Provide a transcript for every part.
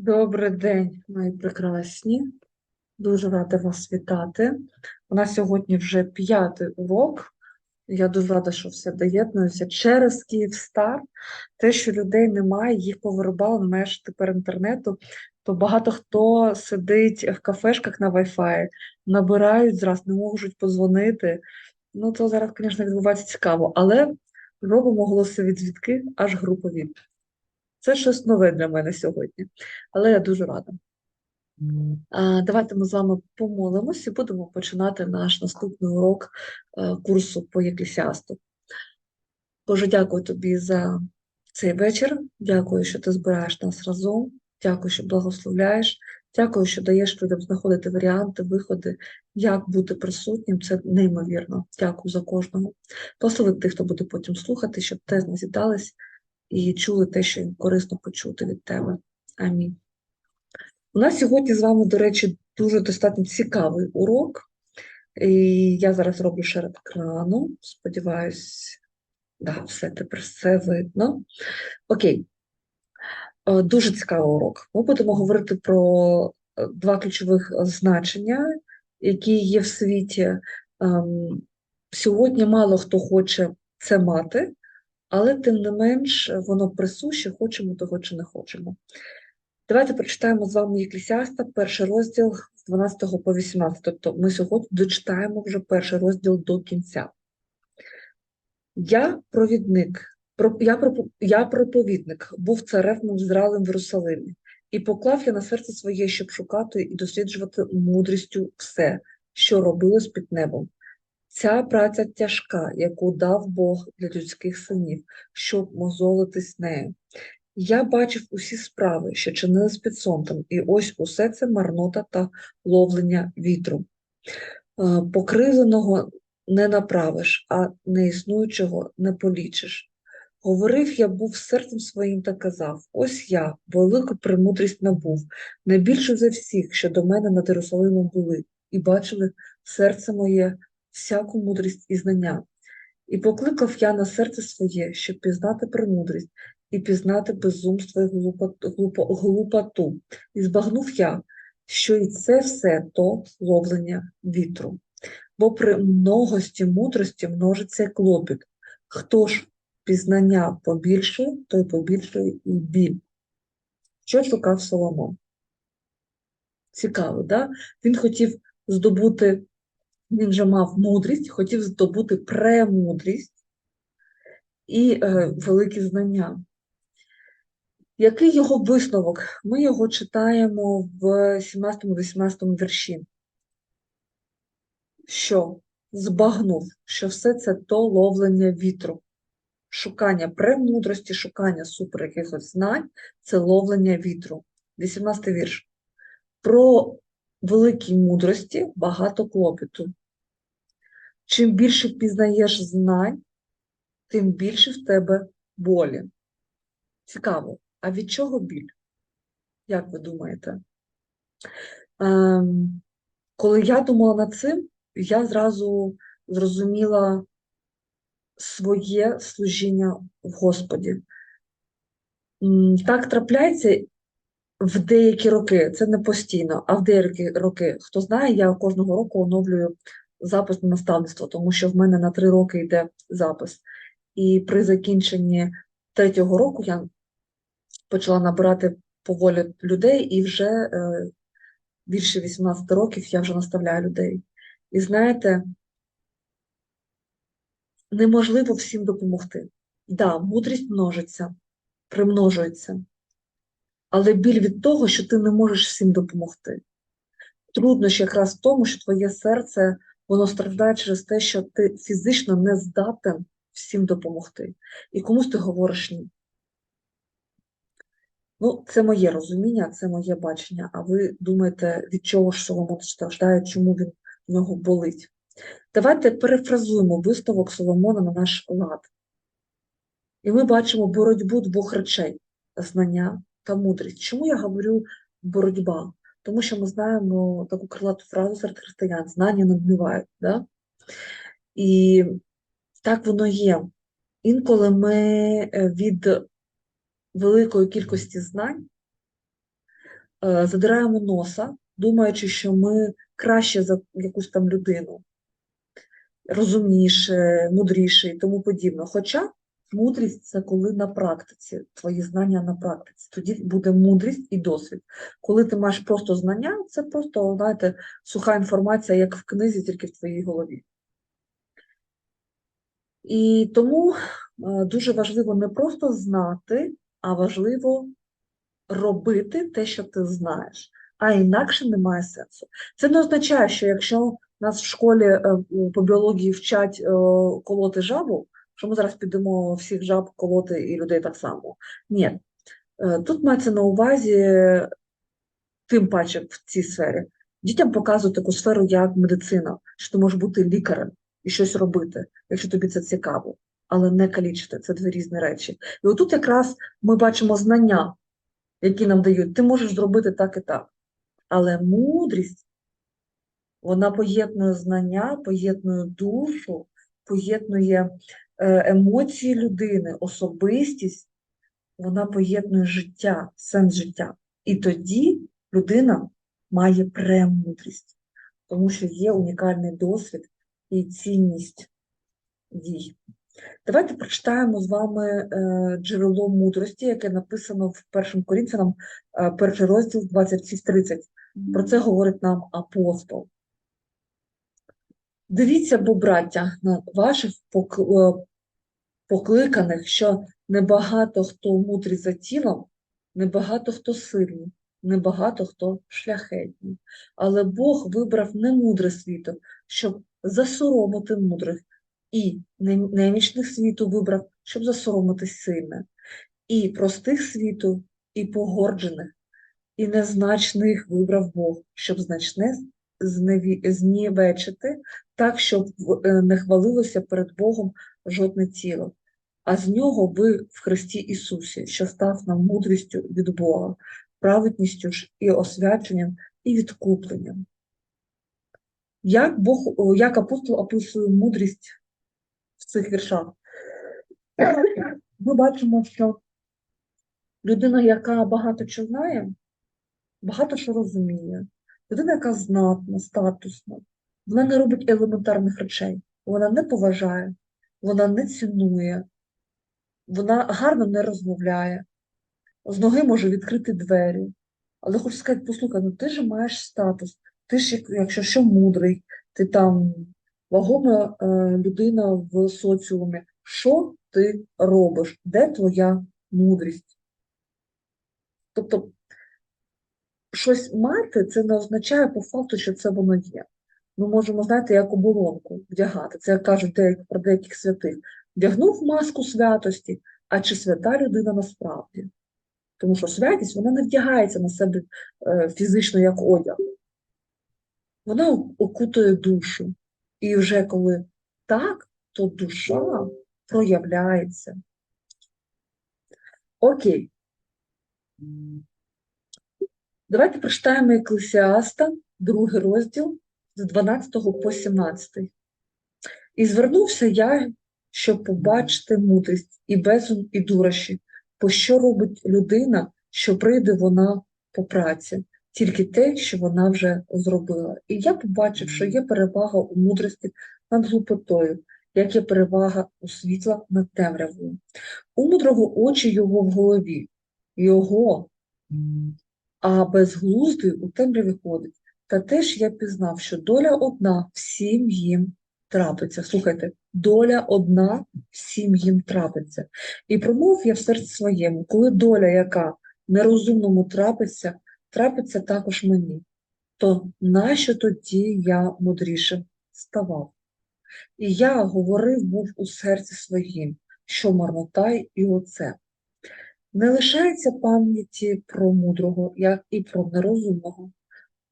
Добрий день, мої прекрасні. Дуже рада вас вітати. У нас сьогодні вже п'ятий урок. Я дуже рада, що все доєднується через Київстар. Те, що людей немає, їх повирубали меж тепер інтернету, то багато хто сидить в кафешках на Wi-Fi, набирають зраз, не можуть подзвонити. Ну, то зараз, звісно, відбувається цікаво, але робимо голосові дзвінки, аж групові. Це щось нове для мене сьогодні, але я дуже рада. Давайте ми з вами помолимось і будемо починати наш наступний урок е, курсу по Єклісіасту. Боже, дякую тобі за цей вечір. Дякую, що ти збираєш нас разом. Дякую, що благословляєш. Дякую, що даєш людям знаходити варіанти, виходи, як бути присутнім. Це неймовірно. Дякую за кожного. Благослови тих, хто буде потім слухати, щоб те назідались і чули те, що їм корисно почути від тебе. Амінь. У нас сьогодні з вами, до речі, дуже достатньо цікавий урок. І я зараз роблю шеред екрану. Сподіваюсь, да, все тепер все видно. Окей. Е, Дуже цікавий урок. Ми будемо говорити про е, два ключових значення, які є в світі. Ем, Сьогодні мало хто хоче це мати, але тим не менш воно присуще, хочемо того чи не хочемо. Давайте прочитаємо з вами Єклісіаста, перший розділ з 12 по 18. Тобто ми сьогодні дочитаємо вже перший розділ до кінця. Я провідник, про- я, пропо- я проповідник, був царем над Ізраїлем в Єрусалимі, і поклав я на серце своє, щоб шукати і досліджувати мудрістю все, що робилось під небом. Ця праця тяжка, яку дав Бог для людських синів, щоб мозолитись нею. Я бачив усі справи, що чинились під сонцем, і ось усе це марнота та ловлення вітру. Е, Покривленого не направиш, а неіснуючого не полічиш. Говорив я був серцем своїм та казав: Ось я, велику премудрість набув, найбільшу за всіх, що до мене над Єрусалимом були, і бачили серце моє всяку мудрість і знання. І покликав я на серце своє, щоб пізнати премудрість, і пізнати безумство і глупоту. І збагнув я, що і це все то ловлення вітру. Бо при многості мудрості множиться клопіт. Хто ж пізнання побільшує, той побільшує і біль. Що шукав Соломон? Цікаво, да? Він хотів здобути, він же мав мудрість, хотів здобути премудрість і е, великі знання. Який його висновок? Ми його читаємо в 17-18 вірші. Що збагнув, що все це то ловлення вітру, шукання премудрості, шукання супер якихось знань це ловлення вітру. 18 вірш. Про великій мудрості багато клопіту. Чим більше пізнаєш знань, тим більше в тебе болі. Цікаво, а від чого біль? Як ви думаєте? Ем, коли я думала над цим, я зразу зрозуміла своє служіння в Господі. Так трапляється в деякі роки, це не постійно, а в деякі роки. Хто знає, я кожного року оновлюю запис на наставництво, тому що в мене на три роки йде запис. І при закінченні третього року я почала набирати поволі людей, і вже е, більше 18 років я вже наставляю людей. І знаєте, неможливо всім допомогти. Да, мудрість множиться, примножується, але біль від того, що ти не можеш всім допомогти. Труднощ якраз в тому, що твоє серце воно страждає через те, що ти фізично не здатен всім допомогти. І комусь ти говориш ні. Ну, це моє розуміння, це моє бачення. А ви думаєте, від чого ж Соломон страждає, чому він в нього болить? Давайте перефразуємо висновок Соломона на наш лад. І ми бачимо боротьбу двох речей знання та мудрість. Чому я говорю боротьба? Тому що ми знаємо таку крилату фразу серед християн знання не вбивають. Да? І так воно є. Інколи ми е, від великої кількості знань е, задираємо носа, думаючи, що ми краще за якусь там людину, розумніше, мудріше і тому подібне. Хоча мудрість це коли на практиці, твої знання на практиці. Тоді буде мудрість і досвід. Коли ти маєш просто знання, це просто, знаєте, суха інформація, як в книзі, тільки в твоїй голові. І тому е, дуже важливо не просто знати, а важливо робити те, що ти знаєш, а інакше немає сенсу. Це не означає, що якщо нас в школі е, по біології вчать е, колоти жабу, що ми зараз підемо всіх жаб колоти і людей так само. Ні. Е, Тут мається на увазі, тим паче в цій сфері, дітям показують таку сферу, як медицина, що ти можеш бути лікарем і щось робити, якщо тобі це цікаво, але не калічити, це дві різні речі. І отут якраз ми бачимо знання, які нам дають. Ти можеш зробити так і так. Але мудрість, вона поєднує знання, поєднує душу, поєднує емоції людини, особистість, вона поєднує життя, сенс життя. І тоді людина має премудрість, тому що є унікальний досвід і цінність дій. Давайте прочитаємо з вами е, джерело мудрості, яке написано в першому Корінфянам, е, перший розділ 26-30. Про це говорить нам апостол. Дивіться, бо, браття, на ваших е, покликаних, що небагато хто мудрий за тілом, небагато хто сильний, небагато хто шляхетний. Але Бог вибрав немудре світу, щоб засоромити мудрих, і немічних світу вибрав, щоб засоромити сильне, і простих світу, і погорджених, і незначних вибрав Бог, щоб значне знівечити, так, щоб е, не хвалилося перед Богом жодне тіло. А з нього ви в Христі Ісусі, що став нам мудрістю від Бога, праведністю ж і освяченням, і відкупленням. Як Бог, як апостол описує мудрість в цих віршах? Ми бачимо, що людина, яка багато що знає, багато що розуміє, людина, яка знатна, статусна, вона не робить елементарних речей, вона не поважає, вона не цінує, вона гарно не розмовляє, з ноги може відкрити двері. Але хочу сказати, послухай, ну ти ж маєш статус, ти ж, якщо що, мудрий, ти там вагома е, людина в соціумі. Що ти робиш? Де твоя мудрість? Тобто, щось мати, це не означає по факту, що це воно є. Ми можемо, знаєте, як оболонку вдягати. Це як кажуть деякі, про деяких святих. Вдягнув маску святості, а чи свята людина насправді? Тому що святість вона не вдягається на себе е, фізично як одяг. Вона окутує душу. І вже коли так, то душа проявляється. Окей. Давайте прочитаємо Еклесіаста, другий розділ з 12 по 17. І звернувся я, щоб побачити мудрість і безум, і дурощі, бо що робить людина, що прийде вона по праці, тільки те, що вона вже зробила. І я побачив, що є перевага у мудрості над глупотою, як є перевага у світла над темрявою. У мудрого очі його в голові, його, а безглуздий у темряві ходить. Та теж я пізнав, що доля одна всім їм трапиться. Слухайте, доля одна всім їм трапиться. І промов я в серці своєму, коли доля, яка нерозумному трапиться, трапиться також мені, то нащо тоді я мудрішим ставав? І я говорив був у серці своїм, що марнота і оце. Не лишається пам'яті про мудрого, як і про нерозумного.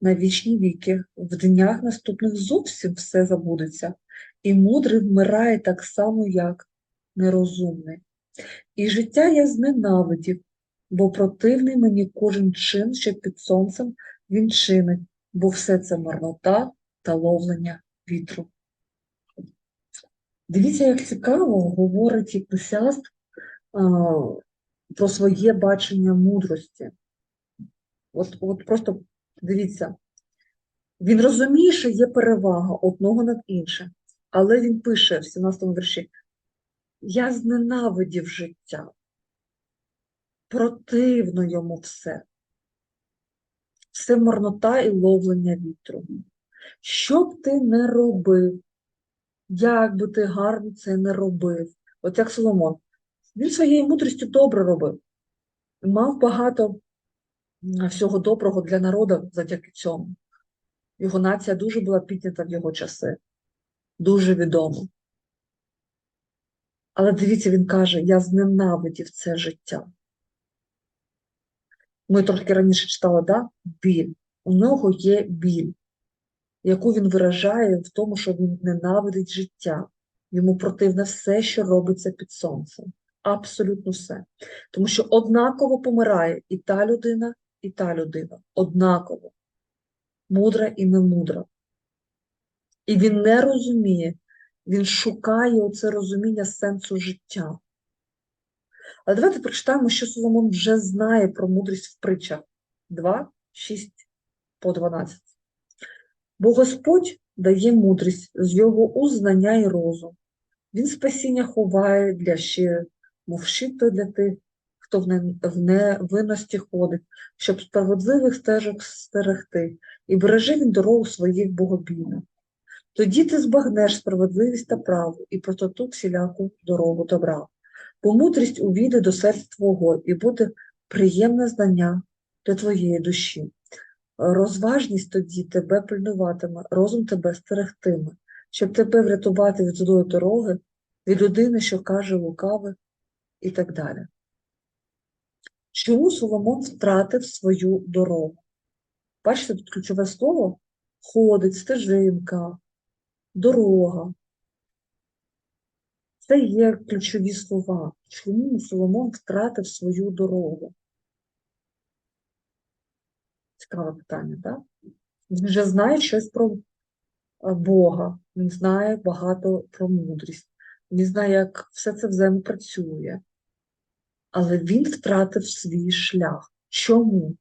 На вічні віки, в днях наступних зовсім все забудеться, і мудрий вмирає так само, як нерозумний. І життя я зненавидів, бо противний мені кожен чин, що під сонцем він чинить, бо все це марнота та ловлення вітру. Дивіться, як цікаво говорить Єклесіаст про своє бачення мудрості. От, от просто дивіться, він розуміє, що є перевага одного над іншим, але він пише в 17 вірші: Я зненавидів життя, противно йому все. Все марнота і ловлення вітру. Що б ти не робив, як би ти гарно це не робив, от як Соломон, він своєю мудрістю добре робив, мав багато всього доброго для народу завдяки цьому. Його нація дуже була піднята в його часи, дуже відома. Але дивіться, він каже: я зненавидів це життя. Ми трошки раніше читали, да? біль. У нього є біль, яку він виражає в тому, що він ненавидить життя. Йому противне все, що робиться під сонцем. Абсолютно все. Тому що однаково помирає і та людина, і та людина. Однаково. Мудра і немудра. І він не розуміє, він шукає оце розуміння сенсу життя. Але давайте прочитаємо, що Соломон вже знає про мудрість в притчах 2, 6 по 12. Бо Господь дає мудрість з його уст знання і розум. Він спасіння ховає для ще, мов щито для тих, хто в невинності ходить, щоб справедливих стежок стерегти, і береже він дорогу своїх богобійних. Тоді ти збагнеш справедливість та правду і простоту всіляку дорогу добра. Бо мудрість увійде до серця твого і буде приємне знання для твоєї душі. Розважність тоді тебе пильнуватиме, розум тебе стерегтиме, щоб тебе врятувати від злої дороги, від людини, що каже лукаве, і так далі. Чому Соломон втратив свою дорогу? Бачите, тут ключове слово ходить, стежинка, дорога. Це є ключові слова. Чому Соломон втратив свою дорогу? Цікаве питання, так? Він вже знає щось про е, Бога, він знає багато про мудрість, він знає, як все це взаємопрацює. Але він втратив свій шлях. Чому?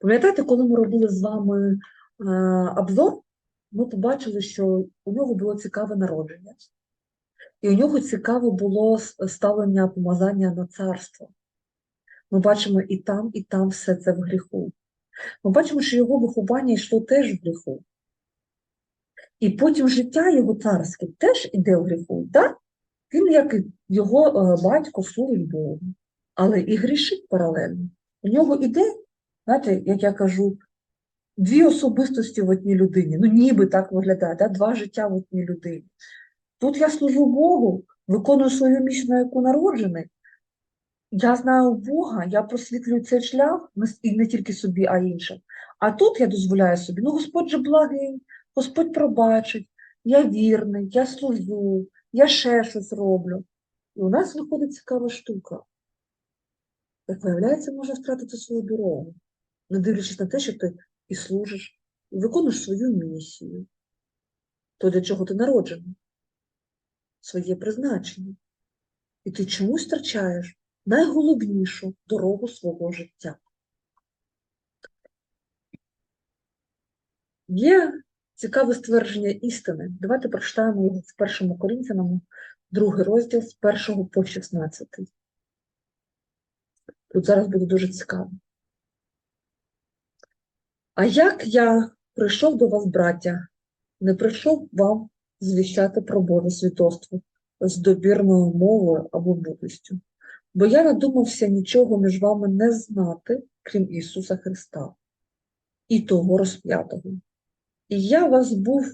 Пам'ятаєте, коли ми робили з вами е, обзор, ми побачили, що у нього було цікаве народження, і у нього цікаве було ставлення помазання на царство. Ми бачимо і там, і там все це в гріху. Ми бачимо, що його виховання йшло теж в гріху. І потім життя його царське теж іде в гріху. Так? Він, як його е, батько, служить Богу, але і грішить паралельно. У нього іде, знаєте, як я кажу, дві особистості в одній людині. Ну, ніби так виглядає, да? два життя в одній людині. Тут я служу Богу, виконую свою місію, на яку народжений. Я знаю Бога, я просвітлюю цей шлях, і не тільки собі, а іншим. А тут я дозволяю собі, ну Господь же благий, Господь пробачить, я вірний, я служу, я ще щось роблю. І у нас виходить цікава штука. Як виявляється, може втратити свою дорогу, не дивлячись на те, що ти і служиш, і виконуєш свою місію. То, для чого ти народжений, своє призначення. І ти чомусь втрачаєш найголовнішу дорогу свого життя. Є цікаве ствердження істини. Давайте прочитаємо його в першому Корінфянам, другий розділ з 1 по 16. Тут зараз буде дуже цікаво. А як я прийшов до вас, браття, не прийшов вам звіщати про Боже свідоцтво з добірною мовою або мудрістю, бо я надумався нічого між вами не знати, крім Ісуса Христа, і того розп'ятого. І я вас був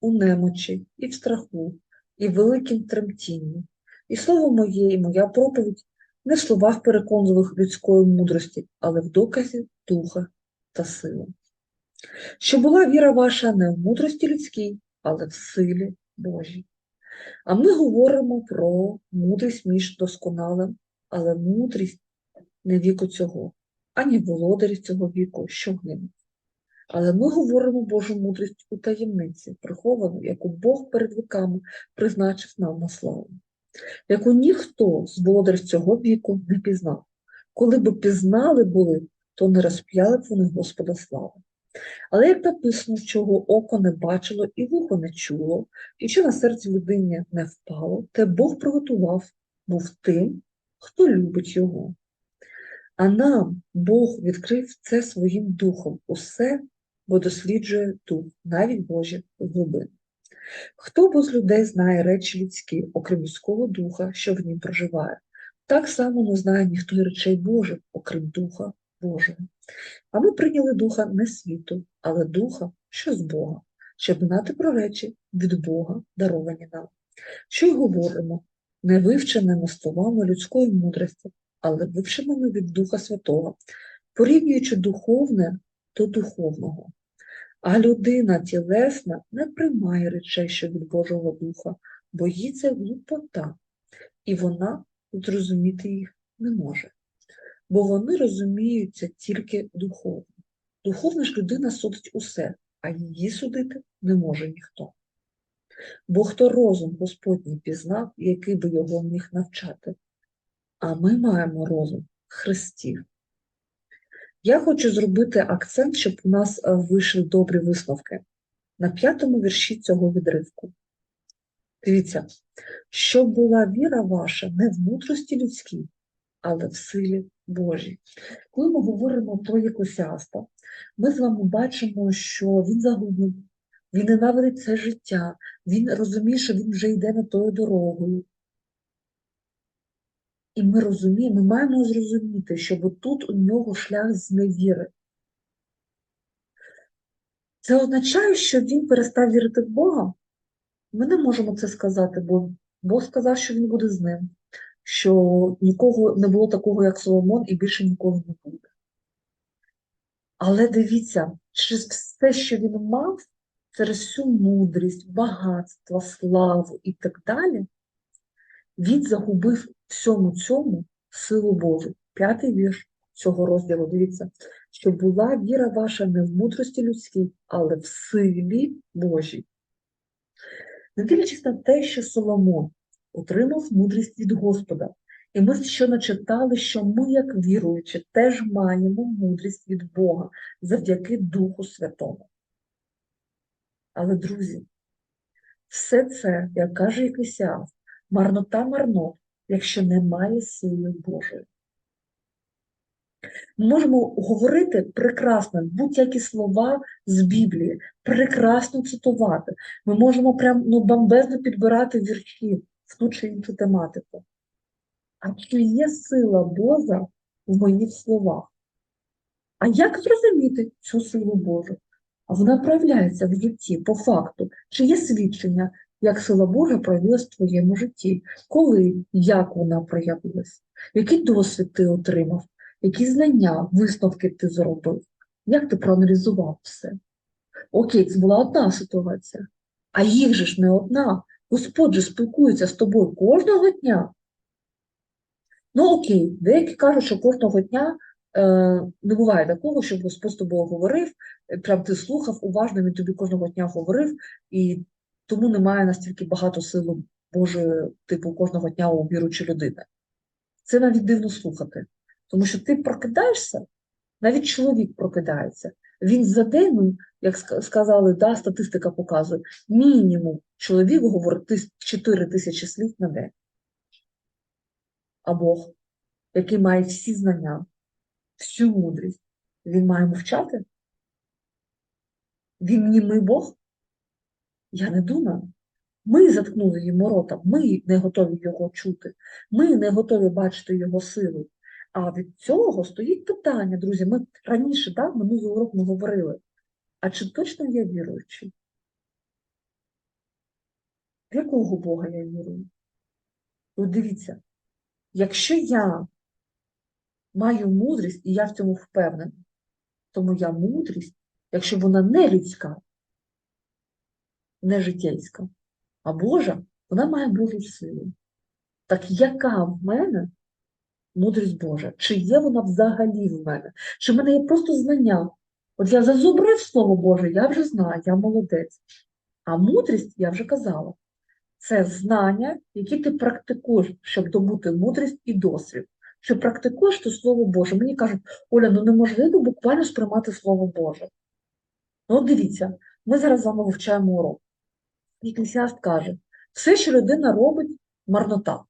у немочі, і в страху, і в великім тремтінні. І слово моє, і моя проповідь не в словах переконливих людської мудрості, але в доказі духа та сили. Що була віра ваша не в мудрості людській, але в силі Божій. А ми говоримо про мудрість між досконалим, але мудрість не віку цього, ані володарів цього віку, що гинуть. Але ми говоримо Божу мудрість у таємниці, приховану, яку Бог перед віками призначив нам на славу, яку ніхто з володарів цього віку не пізнав. Коли б пізнали були, то не розп'яли б вони Господа слави. Але як написано, чого око не бачило і вухо не чуло, і що на серці людині не впало, те Бог приготував був тим, хто любить його. А нам Бог відкрив це своїм духом, усе, бо досліджує дух, навіть Божі глибини. Хто бо з людей знає речі людські, окрім людського духа, що в нім проживає, так само не знає ніхто й речей Божих, окрім Духа Божого. А ми прийняли духа не світу, але духа, що з Бога, щоб знати про речі від Бога, даровані нам. Що й говоримо, не вивченими словами людської мудрості, але вивченими від Духа Святого, порівнюючи духовне до духовного. А людина тілесна не приймає речей, що від Божого Духа, бо їй це глупота, і вона зрозуміти їх не може. Бо вони розуміються тільки духовно. Духовна ж людина судить усе, а її судити не може ніхто. Бо хто розум Господній пізнав, який би його міг навчати? А ми маємо розум Христів. Я хочу зробити акцент, щоб у нас е, вийшли добрі висновки на п'ятому вірші цього відривку. Дивіться, щоб була віра ваша не в мудрості людській, але в силі Божій. Коли ми говоримо про Єкосіаста, ми з вами бачимо, що він загублений, він ненавидить це життя, він розуміє, що він вже йде не тою дорогою. І ми розуміємо, ми маємо зрозуміти, що тут у нього шлях з невіри. Це означає, що він перестав вірити в Бога? Ми не можемо це сказати, бо Бог сказав, що він буде з ним, що нікого не було такого, як Соломон, і більше ніколи не буде. Але дивіться, через все, що він мав, через всю мудрість, багатство, славу і так далі, він загубив всьому цьому силу Божу. П'ятий вірш цього розділу, дивіться, що була віра ваша не в мудрості людській, але в силі Божій. Не дивлячись на те, що Соломон отримав мудрість від Господа, і ми щойно читали, що ми, як віруючі, теж маємо мудрість від Бога завдяки Духу Святому. Але, друзі, все це, як каже Екклесіаст, марнота марнот, якщо немає сили Божої. Ми можемо говорити прекрасно будь-які слова з Біблії, прекрасно цитувати. Ми можемо прям ну, бомбезно підбирати вірші в ту чи іншу тематику. А чи є сила Божа в моїх словах? А як зрозуміти цю силу Божу? А вона проявляється в житті по факту. Чи є свідчення, як сила Божа проявилась в твоєму житті? Коли, як вона проявилась? Який досвід ти отримав? Які знання, висновки ти зробив? Як ти проаналізував все? Окей, це була одна ситуація, а їх же ж не одна. Господь же спілкується з тобою кожного дня. Ну, окей, деякі кажуть, що кожного дня е, не буває такого, щоб Господь з тобою говорив, е, прям ти слухав уважно, він тобі кожного дня говорив, і тому немає настільки багато сили Божої, типу, кожного дня у віруючої людини. Це навіть дивно слухати. Тому що ти прокидаєшся, навіть чоловік прокидається. Він за день, ну, як сказали, да, статистика показує, мінімум чоловік говорить 4 тисячі слів на день. А Бог, який має всі знання, всю мудрість, він має мовчати? Він німий Бог? Я не думаю. Ми заткнули йому рота, ми не готові його чути, ми не готові бачити його силу. А від цього стоїть питання, друзі. Ми раніше, да, минулий урок ми говорили. А чи точно я віруючий? В якого Бога я вірую? От дивіться, якщо я маю мудрість, і я в цьому впевнена, то моя мудрість, якщо вона не людська, не життєйська, а Божа, вона має Божу силу. Так яка в мене мудрість Божа? Чи є вона взагалі в мене? Чи в мене є просто знання? От я зазубрив Слово Боже, я вже знаю, я молодець. А мудрість, я вже казала, це знання, які ти практикуєш, щоб добути мудрість і досвід. чи практикуєш ти Слово Боже? Мені кажуть, Оля, ну неможливо буквально сприймати Слово Боже. Ну, дивіться, ми зараз з вами вивчаємо урок. Еклесіаст каже, все, що людина робить, марнота.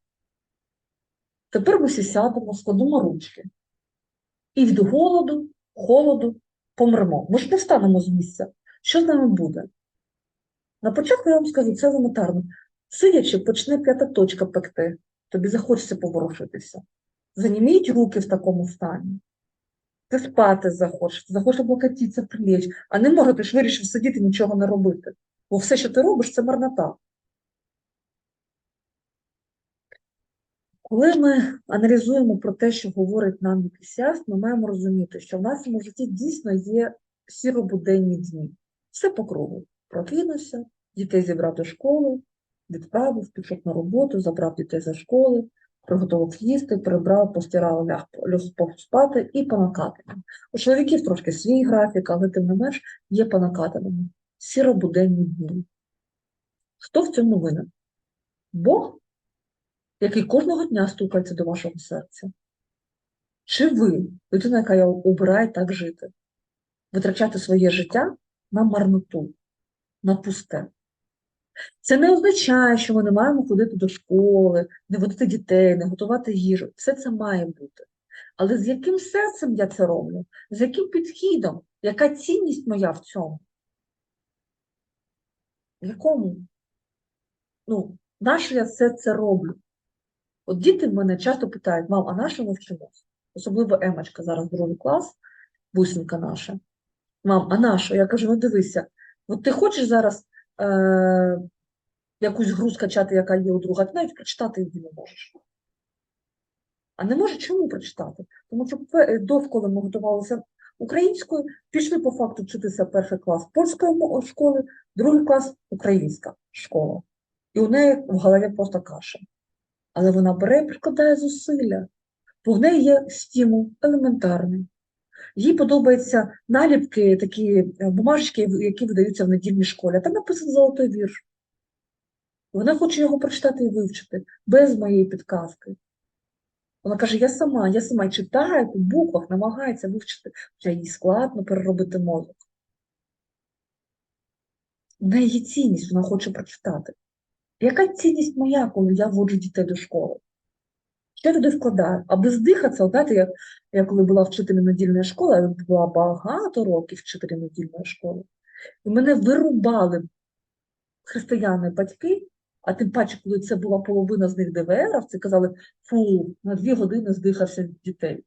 Тепер ми всі сядемо, складемо ручки. І від голоду, холоду помремо. Ми ж не встанемо з місця. Що з нами буде? На початку я вам скажу, це елементарно. Сидячи, почне п'ята точка пекти. Тобі захочеться поворушитися. Заніміють руки в такому стані. Ти спати захочеш, захочеш облокотитися, прилечь, а не може, ти ж вирішив сидіти, нічого не робити. Бо все, що ти робиш, це марнота. Коли ми аналізуємо про те, що говорить нам Еклесіаст, ми маємо розуміти, що в нашому житті дійсно є сіробуденні дні. Все по кругу. Прокинувся, дітей зібрав до школи, відправив, пішов на роботу, забрав дітей за школи, приготував їсти, прибрав, постирав, ляг, спати і по. У чоловіків трошки свій графік, але тим не менш є по накатанням. Сіробуденні дні. Хто в цьому винен? Бог, який кожного дня стукається до вашого серця? Чи ви, людина, яка обирає так жити, витрачати своє життя на марноту, на пусте? Це не означає, що ми не маємо ходити до школи, не водити дітей, не готувати їжу. Все це має бути. Але з яким серцем я це роблю? З яким підхідом? Яка цінність моя в цьому? В якому? Ну, нащо я все це роблю? От діти в мене часто питають, мам, а на що? Особливо Емочка, зараз другий клас, бусинка наша. Мам, а на що? Я кажу, ну дивися, от ти хочеш зараз е- якусь гру скачати, яка є у друга, ти навіть прочитати її не можеш. А не можеш чому прочитати? Тому що пе- довколи ми готувалися українською, пішли по факту вчитися перший клас польської школи, другий клас українська школа. І у неї в голові просто каша. Але вона бере і прикладає зусилля, бо в неї є стимул елементарний. Їй подобаються наліпки, такі е, бумажечки, які видаються в недільній школі. Там написано золотий вірш. Вона хоче його прочитати і вивчити без моєї підказки. Вона каже: я сама, я сама і читає по буквах, намагається вивчити, хоча їй складно переробити мозок. В неї є цінність, вона хоче прочитати. Яка цінність моя, коли я вводжу дітей до школи? Що я туди вкладаю? Аби здихатися, знаєте, як я коли була вчителем недільної школи, я була багато років вчителем недільної школи, і мене вирубали християни батьки, а тим паче, коли це була половина з них ДВРовці, казали, фу, на дві години здихався дітей.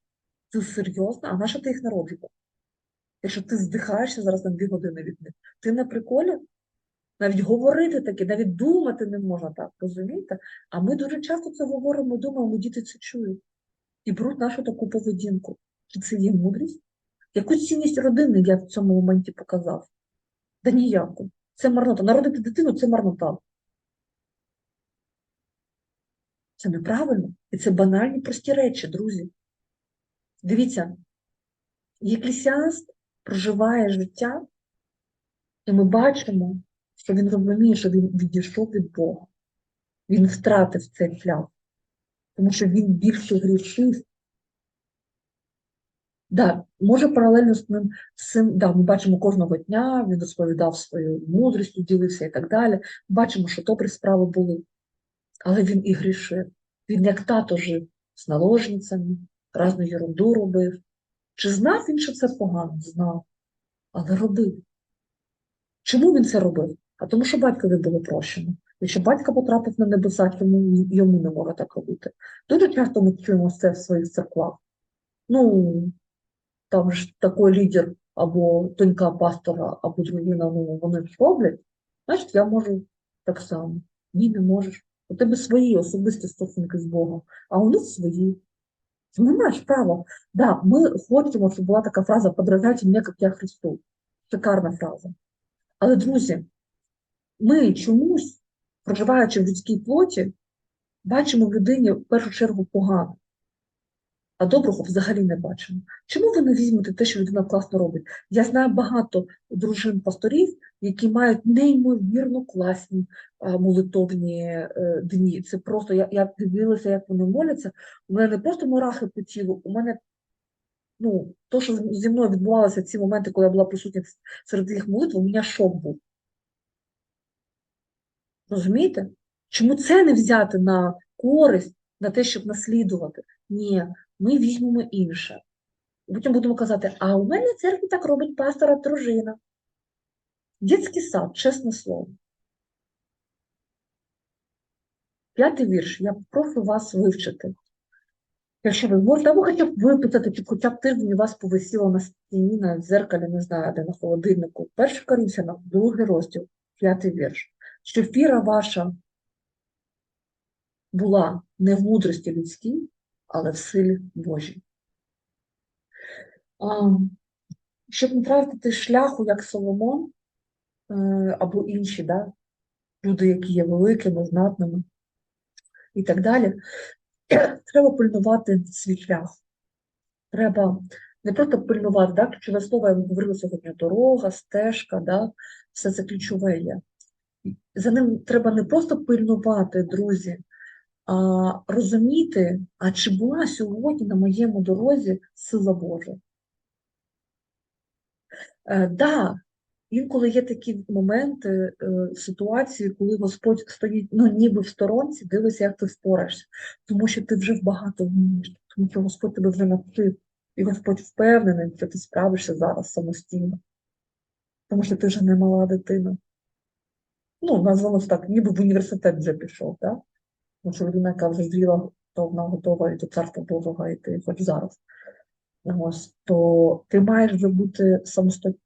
Це серйозно? А на ти їх народжував? Якщо ти здихаєшся зараз на дві години від них, ти на приколі? Навіть говорити таке, навіть думати не можна так, розумієте? А ми дуже часто це говоримо, думаємо, діти це чують. І беруть нашу таку поведінку. Чи це є мудрість? Яку цінність родини я в цьому моменті показав? Да ніяку. Це марнота. Народити дитину це марнота. Це неправильно. І це банальні прості речі, друзі. Дивіться, Єклісіаст проживає життя, і ми бачимо, що він розуміє, що він відійшов від Бога. Він втратив цей шлях, тому що він більше грішив. Да, може, паралельно з ним, цим, да, ми бачимо кожного дня, він розповідав свою мудрістю, ділився і так далі. Бачимо, що добрі справи були. Але він і грішив. Він як тато жив з наложницями, разну ерунду робив. Чи знав він, що це погано? Знав, але робив. Чому він це робив? А тому, що батькові було прощено. Якщо батько потрапив на небеса, чому йому не може так робити? Дуже часто ми чуємо це в своїх церквах. Ну, там ж такий лідер або донька пастора, або дружина, ну, вони ж роблять, значить, я можу так само. Ні, не можеш. У тебе свої особисті стосунки з Богом, а у них свої. Ти не маєш права. Да, ми хочемо, щоб була така фраза «подражайте мені, як я Христу». Шикарна фраза. Але, друзі, ми чомусь, проживаючи в людській плоті, бачимо в людині в першу чергу погано. а доброго взагалі не бачимо. Чому ви не візьмете те, що людина класно робить? Я знаю багато дружин пасторів, які мають неймовірно класні молитовні е, дні. Це просто я, я дивилася, як вони моляться. У мене не просто мурахи по тілу, у мене ну, то, що зі мною відбувалося ці моменти, коли я була присутня серед їх молитв, у мене шок був. Розумієте? Чому це не взяти на користь, на те, щоб наслідувати? Ні, ми візьмемо інше. Потім будемо казати, а у мене в церкві так робить пастора дружина. Дітський сад, чесне слово. П'ятий вірш. Я прошу вас вивчити. Якщо ви можете, або хоча б виписати, чи хоча б тиждень у вас повисіло на стіні, на дзеркалі, не знаю, де на холодильнику. Перший Коринфянам, другий розділ, п'ятий вірш. Що віра ваша була не в мудрості людській, але в силі Божій. Щоб не тратити шляху, як Соломон е, або інші, да, люди, які є великими, знатними і так далі, треба пильнувати свій шлях. Треба не просто пильнувати, да, ключове слово, я говорила сьогодні, дорога, стежка, да, все це ключове є. За ним треба не просто пильнувати, друзі, а розуміти, а чи була сьогодні на моєму дорозі сила Божа. Е, да, інколи є такі моменти, е, ситуації, коли Господь стоїть, ну, ніби в сторонці, дивиться, як ти впораєшся, тому що ти вже багато вмієш, тому що Господь тебе вже навчив, і Господь впевнений, що ти справишся зараз самостійно, тому що ти вже не мала дитина. Ну, названо так, ніби в університет вже пішов, так? Тому що людина, яка вже зріла, то вона готова і до царства Божого йти хоч зараз. Ось, то ти маєш вже бути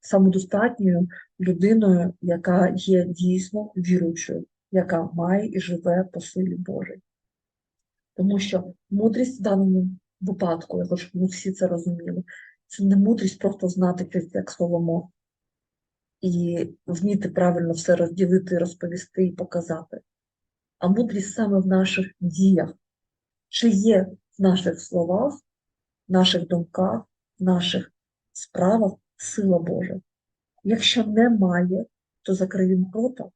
самодостатньою людиною, яка є дійсно віруючою, яка має і живе по силі Божій. Тому що мудрість в даному випадку, я хочу, щоб ми всі це розуміли, це не мудрість просто знати як Соломон і вміти правильно все розділити, розповісти і показати. А мудрість саме в наших діях, чи є в наших словах, в наших думках, в наших справах сила Божа. Якщо немає, то закриємо рота,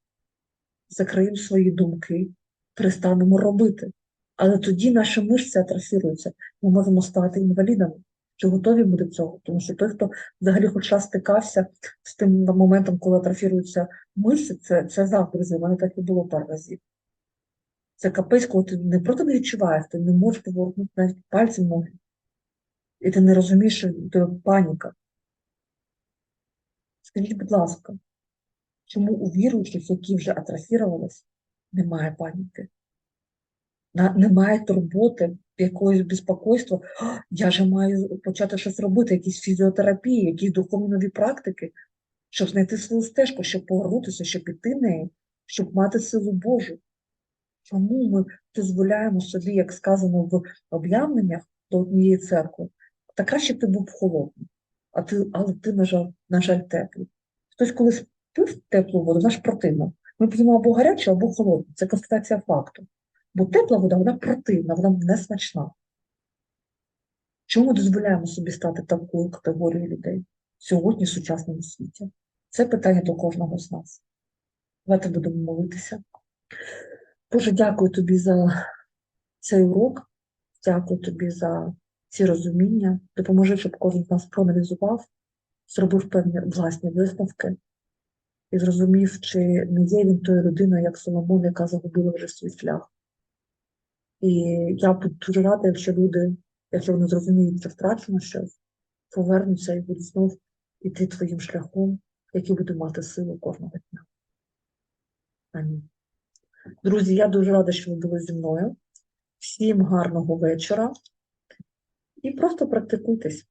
закриємо свої думки, перестанемо робити. Але тоді наші мишці атрофіруються, ми можемо стати інвалідами. Чи готові ми до цього? Тому що той, хто взагалі хоч раз стикався з тим моментом, коли атрофіруються мишці, це, це загрози. У мене так і було пару разів. Це капець, коли ти не просто не відчуваєш, ти не можеш поворотнути навіть пальцем ноги. І ти не розумієш, що це паніка. Скажіть, будь ласка, чому у віруючих, які вже атрофірувалися, немає паніки? Немає турботи, якогось безпокойства. Я же маю почати щось робити, якісь фізіотерапії, якісь духовні нові практики, щоб знайти свою стежку, щоб повернутися, щоб піти нею, щоб мати силу Божу. Чому ми дозволяємо собі, як сказано в об'явленнях до однієї церкви, та краще б ти був холодний, а ти, але ти, на жаль, на жаль, теплий. Хтось колись пив теплу воду, вона ж противна. Ми п'ємо або гарячу, або холодну. Це констатація факту. Бо тепла вода, вона противна, вона не смачна. Чому ми дозволяємо собі стати такою категорією людей сьогодні в сучасному світі? Це питання до кожного з нас. Давайте будемо молитися. Боже, дякую тобі за цей урок, дякую тобі за ці розуміння. Допоможи, щоб кожен з нас проаналізував, зробив певні власні висновки і зрозумів, чи не є він тою людиною, як Соломон, яка загубила вже свій шлях. І я буду дуже рада, якщо люди, якщо вони зрозуміють, що втрачено щось, повернуться і будуть знов іти твоїм шляхом, який буде мати силу кожного дня. Амінь. Друзі, я дуже рада, що ви були зі мною. Всім гарного вечора і просто практикуйтесь.